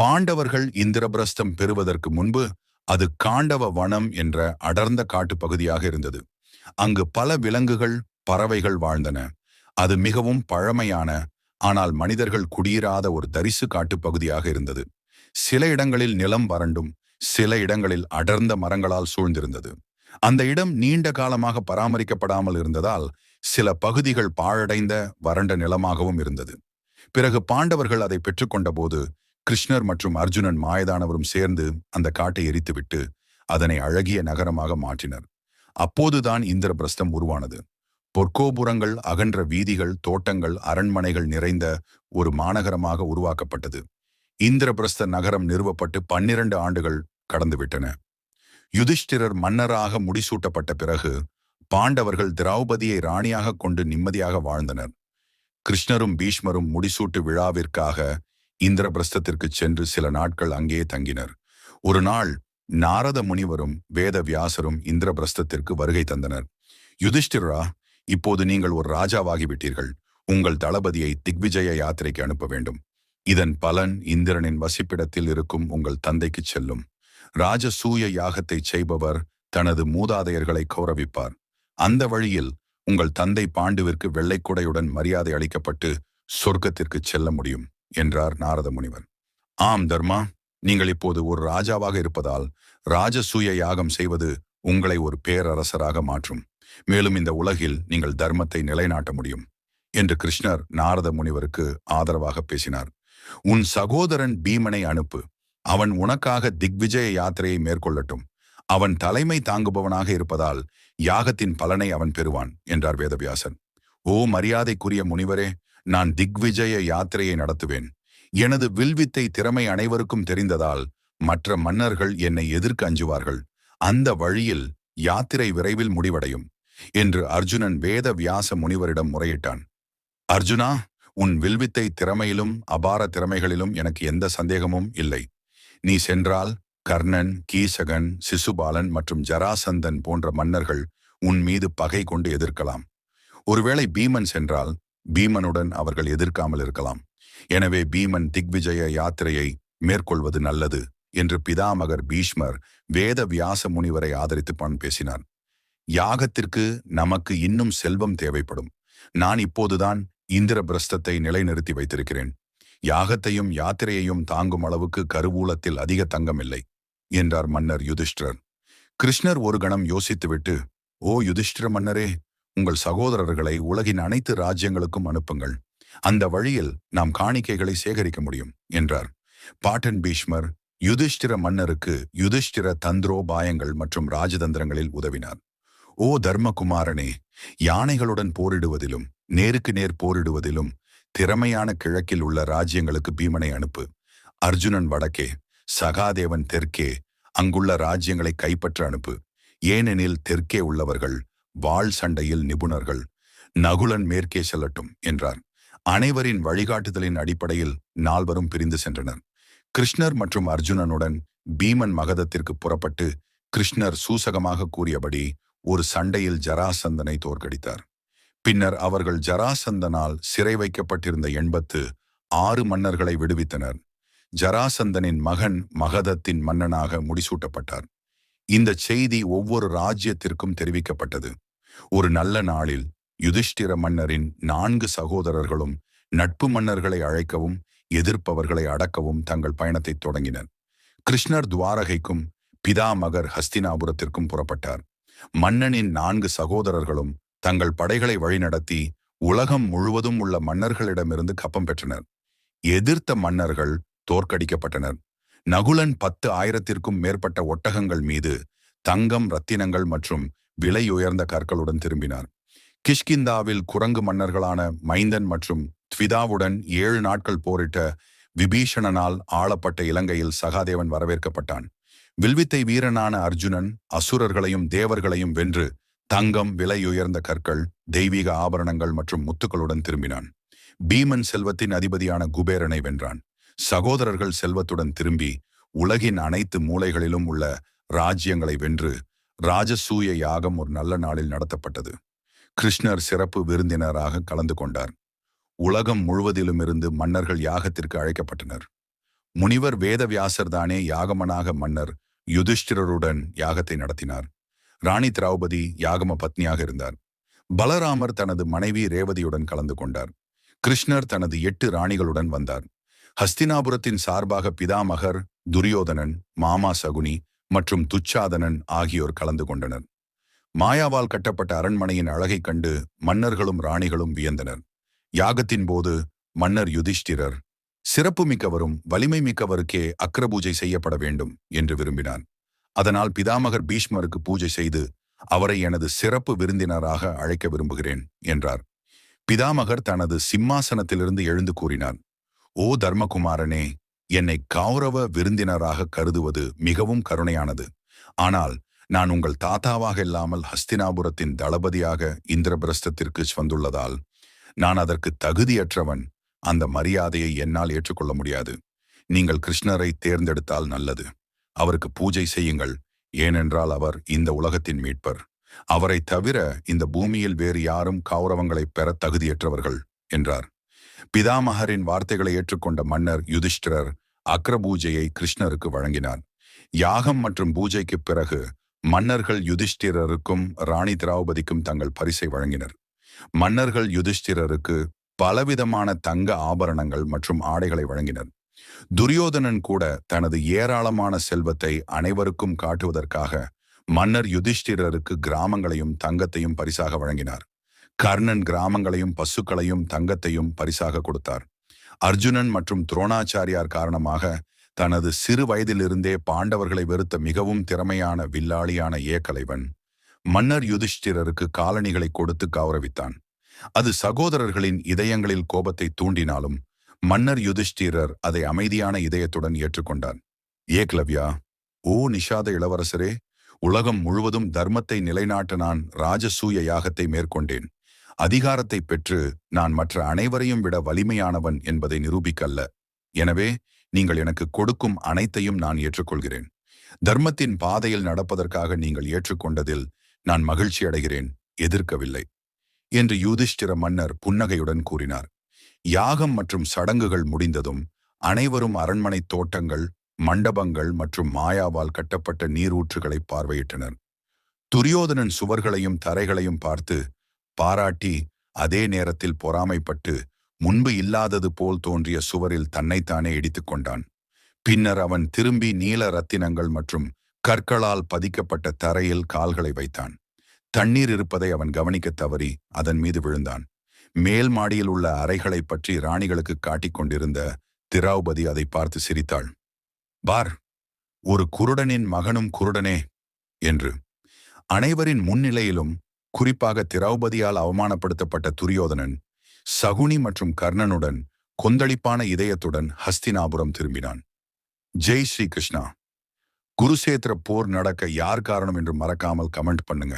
பாண்டவர்கள் இந்திரபிரஸ்தம் பெறுவதற்கு முன்பு அது காண்டவ வனம் என்ற அடர்ந்த காட்டு பகுதியாக இருந்தது. அங்கு பல விலங்குகள் பறவைகள் வாழ்ந்தன. அது மிகவும் பழமையான ஆனால் மனிதர்கள் குடியிராத ஒரு தரிசு காட்டு பகுதியாக இருந்தது. சில இடங்களில் நிலம் வறண்டும் சில இடங்களில் அடர்ந்த மரங்களால் சூழ்ந்திருந்தது. அந்த இடம் நீண்ட காலமாக பராமரிக்கப்படாமல் இருந்ததால் சில பகுதிகள் பாழடைந்த வறண்ட நிலமாகவும் இருந்தது. பிறகு பாண்டவர்கள் அதை பெற்றுக்கொண்டபோது கிருஷ்ணர் மற்றும் அர்ஜுனன் மாயதானவரும் சேர்ந்து அந்த காட்டை எரித்துவிட்டு அதனை அழகிய நகரமாக மாற்றினர். அப்போதுதான் இந்திரபிரஸ்தம் உருவானது. பொற்கோபுரங்கள் அகன்ற வீதிகள் தோட்டங்கள் அரண்மனைகள் நிறைந்த ஒரு மாநகரமாக உருவாக்கப்பட்டது. இந்திரபிரஸ்த நகரம் நிறுவப்பட்டு பன்னிரண்டு ஆண்டுகள் கடந்துவிட்டன. யுதிஷ்டிரர் மன்னராக முடிசூட்டப்பட்ட பிறகு பாண்டவர்கள் திரௌபதியை ராணியாக கொண்டு நிம்மதியாக வாழ்ந்தனர். கிருஷ்ணரும் பீஷ்மரும் முடிசூட்டு விழாவிற்காக இந்திரபிரஸ்தத்திற்கு சென்று சில நாட்கள் அங்கே தங்கினர். ஒரு நாள் நாரத முனிவரும் வேத வியாசரும் இந்திரபிரஸ்தத்திற்கு வருகை தந்தனர். யுதிஷ்டிரா இப்போது நீங்கள் ஒரு ராஜாவாகிவிட்டீர்கள். உங்கள் தளபதியை திக்விஜய யாத்திரைக்கு அனுப்ப வேண்டும். இதன் பலன் இந்திரனின் வசிப்பிடத்தில் இருக்கும் உங்கள் தந்தைக்கு செல்லும். ராஜசூய யாகத்தை செய்பவர் தனது மூதாதையர்களை கௌரவிப்பார். அந்த வழியில் உங்கள் தந்தை பாண்டுவிற்கு வெள்ளைக்குடையுடன் மரியாதை அளிக்கப்பட்டு சொர்க்கத்திற்கு செல்ல முடியும். என்றார் நாரத முனிவர் ஆம் தர்மா நீங்கள் இப்போது ஒரு ராஜாவாக இருப்பதால் ராஜசூய யாகம் செய்வது உங்களை ஒரு பேரரசராக மாற்றும். மேலும் இந்த உலகில் நீங்கள் தர்மத்தை நிலைநாட்ட முடியும். என்று கிருஷ்ணர் நாரத முனிவருக்கு ஆதரவாக பேசினார். உன் சகோதரன் பீமனை அனுப்பு. அவன் உனக்காக திக்விஜய யாத்திரையை மேற்கொள்ளட்டும். அவன் தலைமை தாங்குபவனாக இருப்பதால் யாகத்தின் பலனை அவன் பெறுவான் என்றார் வேதவியாசன் ஓ மரியாதைக்குரிய முனிவரே நான் திக்விஜய யாத்திரையை நடத்துவேன். எனது வில்வித்தை திறமை அனைவருக்கும் தெரிந்ததால் மற்ற மன்னர்கள் என்னை எதிர்க்க அஞ்சுவார்கள். அந்த வழியில் யாத்திரை விரைவில் முடிவடையும் என்று அர்ஜுனன் வேத வியாச முனிவரிடம் முறையிட்டான். அர்ஜுனா உன் வில்வித்தை திறமையிலும் அபார திறமைகளிலும் எனக்கு எந்த சந்தேகமும் இல்லை. நீ சென்றால் கர்ணன் கீசகன் சிசுபாலன் மற்றும் ஜராசந்தன் போன்ற மன்னர்கள் உன் மீது பகை கொண்டு எதிர்க்கலாம். ஒருவேளை பீமன் சென்றால் பீமனுடன் அவர்கள் எதிர்க்காமல் இருக்கலாம். எனவே பீமன் திக்விஜய யாத்திரையை மேற்கொள்வது நல்லது என்று பிதாமகர் பீஷ்மர் வேத வியாச முனிவரை ஆதரித்து பண் பேசினார். யாகத்திற்கு நமக்கு இன்னும் செல்வம் தேவைப்படும். நான் இப்போதுதான் இந்திர பிரஸ்தத்தை நிலைநிறுத்தி வைத்திருக்கிறேன். யாகத்தையும் யாத்திரையையும் தாங்கும் அளவுக்கு கருவூலத்தில் அதிக தங்கம் இல்லை என்றார் மன்னர் யுதிஷ்டர் கிருஷ்ணர் ஒரு கணம் யோசித்துவிட்டு ஓ யுதிஷ்டிர மன்னரே உங்கள் சகோதரர்களை உலகின் அனைத்து ராஜ்யங்களுக்கும் அனுப்புங்கள். அந்த வழியில் நாம் காணிக்கைகளை சேகரிக்க முடியும் என்றார். பாட்டன் பீஷ்மர் யுதிஷ்டிர மன்னருக்கு யுதிஷ்டிர தந்திரோபாயங்கள் மற்றும் ராஜதந்திரங்களில் உதவினார். ஓ தர்மகுமாரனே யானைகளுடன் போரிடுவதிலும் நேருக்கு நேர் போரிடுவதிலும் திறமையான கிழக்கில் உள்ள ராஜ்யங்களுக்கு பீமனை அனுப்பு. அர்ஜுனன் வடக்கே சகாதேவன் தெற்கே அங்குள்ள ராஜ்யங்களை கைப்பற்ற அனுப்பு. ஏனெனில் தெற்கே உள்ளவர்கள் வாள் சண்டையில் நிபுணர்கள் நகுலன் மேற்கே செல்லட்டும் என்றார். அனைவரின் வழிகாட்டுதலின் அடிப்படையில் நால்வரும் பிரிந்து சென்றனர். கிருஷ்ணர் மற்றும் அர்ஜுனனுடன் பீமன் மகதத்திற்கு புறப்பட்டு கிருஷ்ணர் சூசகமாக கூறியபடி ஒரு சண்டையில் ஜராசந்தனை தோற்கடித்தார். பின்னர் அவர்கள் ஜராசந்தனால் சிறை வைக்கப்பட்டிருந்த எண்பத்து ஆறு மன்னர்களை விடுவித்தனர். ஜராசந்தனின் மகன் மகதத்தின் மன்னனாக முடிசூட்டப்பட்டார். இந்த செய்தி ஒவ்வொரு ராஜ்யத்திற்கும் தெரிவிக்கப்பட்டது. ஒரு நல்ல நாளில் யுதிஷ்டிர மன்னரின் நான்கு சகோதரர்களும் நட்பு மன்னர்களை அழைக்கவும் எதிர்ப்பவர்களை அடக்கவும் தங்கள் பயணத்தை தொடங்கினர். கிருஷ்ணர் துவாரகைக்கும் பிதாமகர் ஹஸ்தினாபுரத்திற்கும் புறப்பட்டார். மன்னனின் நான்கு சகோதரர்களும் தங்கள் படைகளை வழிநடத்தி உலகம் முழுவதும் உள்ள மன்னர்களிடமிருந்து கப்பம் பெற்றனர். எதிர்த்த மன்னர்கள் தோற்கடிக்கப்பட்டனர். நகுலன் பத்து ஆயிரத்திற்கும் மேற்பட்ட ஒட்டகங்கள் மீது தங்கம் ரத்தினங்கள் மற்றும் விலை உயர்ந்த கற்களுடன் திரும்பினார். கிஷ்கிந்தாவில் குரங்கு மன்னர்களான மைந்தன் மற்றும் த்விதாவுடன் ஏழு நாட்கள் போரிட்ட விபீஷணனால் ஆளப்பட்ட இலங்கையில் சகாதேவன் வரவேற்கப்பட்டான். வில்வித்தை வீரனான அர்ஜுனன் அசுரர்களையும் தேவர்களையும் வென்று தங்கம் விலை உயர்ந்த கற்கள் தெய்வீக ஆபரணங்கள் மற்றும் முத்துக்களுடன் திரும்பினான். பீமன் செல்வத்தின் அதிபதியான குபேரனை வென்றான். சகோதரர்கள் செல்வத்துடன் திரும்பி உலகின் அனைத்து மூலைகளிலும் உள்ள ராஜ்யங்களை வென்று ராஜசூய யாகம் ஒரு நல்ல நாளில் நடத்தப்பட்டது. கிருஷ்ணர் சிறப்பு விருந்தினராக கலந்து கொண்டார். உலகம் முழுவதிலுமிருந்து மன்னர்கள் யாகத்திற்கு அழைக்கப்பட்டனர். முனிவர் வேதவியாசர் தானே யாகமனாக மன்னர் யுதிஷ்டிரருடன் யாகத்தை நடத்தினார். ராணி திரௌபதி யாகம பத்னியாக இருந்தார். பலராமர் தனது மனைவி ரேவதியுடன் கலந்து கொண்டார். கிருஷ்ணர் தனது எட்டு ராணிகளுடன் வந்தார். ஹஸ்தினாபுரத்தின் சார்பாக பிதாமகர் துரியோதனன் மாமா சகுனி மற்றும் துச்சாதனன் ஆகியோர் கலந்து கொண்டனர். மாயாவால் கட்டப்பட்ட அரண்மனையின் அழகைக் கண்டு மன்னர்களும் ராணிகளும் வியந்தனர். யாகத்தின் போது மன்னர் யுதிஷ்டிரர் சிறப்பு மிக்கவரும் வலிமை மிக்கவருக்கே அக்ரபூஜை செய்யப்பட வேண்டும் என்று விரும்பினார் அதனால் பிதாமகர் பீஷ்மருக்கு பூஜை செய்து அவரை எனது சிறப்பு விருந்தினராக அழைக்க விரும்புகிறேன் என்றார். பிதாமகர் தனது சிம்மாசனத்திலிருந்து எழுந்து கூறினார். ஓ தர்மகுமாரனே என்னை கௌரவ விருந்தினராக கருதுவது மிகவும் கருணையானது. ஆனால் நான் உங்கள் தாத்தாவாக இல்லாமல் ஹஸ்தினாபுரத்தின் தளபதியாக இந்திரபிரஸ்தத்திற்கு வந்துள்ளதால் நான் அதற்கு தகுதியற்றவன். அந்த மரியாதையை என்னால் ஏற்றுக்கொள்ள முடியாது. நீங்கள் கிருஷ்ணரை தேர்ந்தெடுத்தால் நல்லது. அவருக்கு பூஜை செய்யுங்கள். ஏனென்றால் அவர் இந்த உலகத்தின் மீட்பர். அவரை தவிர இந்த பூமியில் வேறு யாரும் கௌரவங்களை பெற தகுதியற்றவர்கள் என்றார். பிதாமகரின் வார்த்தைகளை ஏற்றுக்கொண்ட மன்னர் யுதிஷ்டிரர் அக்ர பூஜையை கிருஷ்ணருக்கு வழங்கினார். யாகம் மற்றும் பூஜைக்கு பிறகு மன்னர்கள் யுதிஷ்டிரருக்கும் ராணி திரௌபதிக்கும் தங்கள் பரிசை வழங்கினர். மன்னர்கள் யுதிஷ்டிரருக்கு பலவிதமான தங்க ஆபரணங்கள் மற்றும் ஆடைகளை வழங்கினர். துரியோதனன் கூட தனது ஏராளமான செல்வத்தை அனைவருக்கும் காட்டுவதற்காக மன்னர் யுதிஷ்டிரருக்கு கிராமங்களையும் தங்கத்தையும் பரிசாக வழங்கினார். கர்ணன் கிராமங்களையும் பசுக்களையும் தங்கத்தையும் பரிசாக கொடுத்தார். அர்ஜுனன் மற்றும் துரோணாச்சாரியார் காரணமாக தனது சிறு வயதிலிருந்தே பாண்டவர்களை வெறுத்த மிகவும் திறமையான வில்லாளியான ஏகலைவன் மன்னர் யுதிஷ்டிரருக்கு காலணிகளை கொடுத்து கௌரவித்தான். அது சகோதரர்களின் இதயங்களில் கோபத்தை தூண்டினாலும் மன்னர் யுதிஷ்டிரர் அதை அமைதியான இதயத்துடன் ஏற்றுக்கொண்டார். ஏக்லவ்யா ஓ நிஷாத இளவரசரே உலகம் முழுவதும் தர்மத்தை நிலைநாட்ட நான் ராஜசூய யாகத்தை மேற்கொண்டேன். அதிகாரத்தை பெற்று நான் மற்ற அனைவரையும் விட வலிமையானவன் என்பதை நிரூபிக்கல்ல. எனவே நீங்கள் எனக்கு கொடுக்கும் அனைத்தையும் நான் ஏற்றுக்கொள்கிறேன். தர்மத்தின் பாதையில் நடப்பதற்காக நீங்கள் ஏற்றுக்கொண்டதில் நான் மகிழ்ச்சி அடைகிறேன் எதிர்க்கவில்லை என்று யூதிஷ்டிர மன்னர் புன்னகையுடன் கூறினார். யாகம் மற்றும் சடங்குகள் முடிந்ததும் அனைவரும் அரண்மனை தோட்டங்கள் மண்டபங்கள் மற்றும் மாயாவால் கட்டப்பட்ட நீரூற்றுகளை பார்வையிட்டனர். துரியோதனன் சுவர்களையும் தரைகளையும் பார்த்து பாராட்டி அதே நேரத்தில் பொறாமைப்பட்டு முன்பு இல்லாதது போல் தோன்றிய சுவரில் தன்னைத்தானே இடித்துக் கொண்டான். பின்னர் அவன் திரும்பி நீல ரத்தினங்கள் மற்றும் கற்களால் பதிக்கப்பட்ட தரையில் கால்களை வைத்தான். தண்ணீர் இருப்பதை அவன் கவனிக்கத் தவறி அதன் மீது விழுந்தான். மேல் மாடியில் உள்ள அறைகளைப் பற்றி ராணிகளுக்கு காட்டிக் கொண்டிருந்த திராவுபதி அதை பார்த்து சிரித்தாள். பார் ஒரு குருடனின் மகனும் குருடனே என்று. அனைவரின் முன்னிலையிலும் குறிப்பாக திரௌபதியால் அவமானப்படுத்தப்பட்ட துரியோதனன் சகுனி மற்றும் கர்ணனுடன் கொந்தளிப்பான இதயத்துடன் ஹஸ்தினாபுரம் திரும்பினான். ஜெய் ஸ்ரீ கிருஷ்ணா. குருசேத்திர போர் நடக்க யார் காரணம் என்று மறக்காமல் கமெண்ட் பண்ணுங்க.